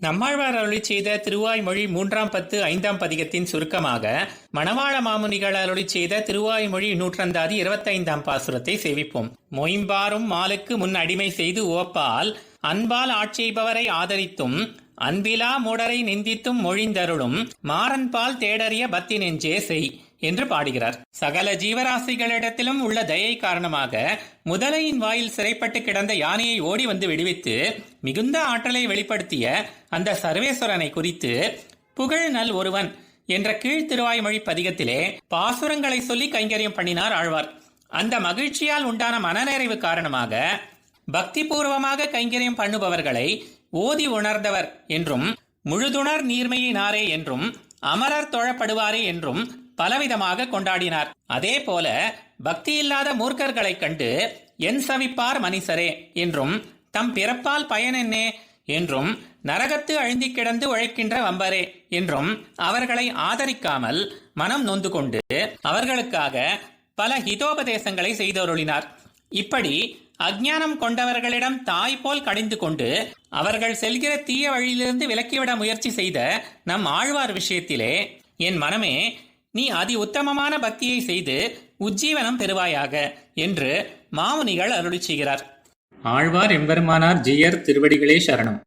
நம்மாழ்வார் அருளி செய்த திருவாய்மொழி மூன்றாம் பத்து ஐந்தாம் பதிகத்தின் சுருக்கமாக மணவாள மாமுனிகள் அருளி செய்த திருவாய்மொழி நூற்றந்தாதி இருபத்தைந்தாம் பாசுரத்தை சேவிப்போம் மொயம்பாரும் மாலுக்கு முன் அடிமை செய்து ஓப்பால் அன்பால் ஆட்சேபவரை ஆதரித்தும் அன்பிலா மூடரை நிந்தித்தும் மொழிந்தருளும் மாறன்பால் தேடறிய பக்தி நெஞ்சே செய் என்று பாடுகிறார். சகல ஜீவராசிகளிடத்திலும் உள்ள தயை காரணமாக முதலையின் வாயில் சிறைப்பட்டு கிடந்த யானையை ஓடி வந்து விடுவித்து மிகுந்த ஆற்றலை வெளிப்படுத்திய அந்த சர்வேஸ்வரனை குறித்து புகழ் நல் ஒருவன் என்ற கீழ்த்திருவாய் மொழி பதிகத்திலே பாசுரங்களை சொல்லி கைங்கரியம் பண்ணினார் ஆழ்வார். அந்த மகிழ்ச்சியால் உண்டான மனநிறைவு காரணமாக பக்திபூர்வமாக கைங்கரியம் பண்ணுபவர்களை ஓதி உணர்ந்தவர் என்றும் முழுதுணர் நீர்மையினாரே என்றும் அமரர் தொழப்படுவாரே என்றும் பலவிதமாக கொண்டாடினார். அதே போல பக்தி இல்லாத மூர்க்கர்களைக் கண்டு என் சவிப்பார் மனிசரே என்றும் தம் பிறப்பால் பயனென்னே என்றும் நரகத்து அழுந்தி கிடந்து உழைக்கின்ற வம்பரே என்றும் அவர்களை ஆதரிக்காமல் மனம் நொந்து கொண்டு அவர்களுக்காக பல ஹிதோபதேசங்களை செய்தருளினார். இப்படி அஜ்ஞானம் கொண்டவர்களிடம் தாய் போல் கடிந்து கொண்டு அவர்கள் செல்கிற தீய வழியிலிருந்து விலக்கிவிட முயற்சி செய்த நம் ஆழ்வார் விஷயத்திலே என் மனமே நீ அதி உத்தமமான பக்தியை செய்து உஜ்ஜீவனம் பெறுவாயாக என்று மாமுனிகள் அருளி செய்கிறார். ஆழ்வார் எம்பெருமானார் ஜியர் திருவடிகளே சரணம்.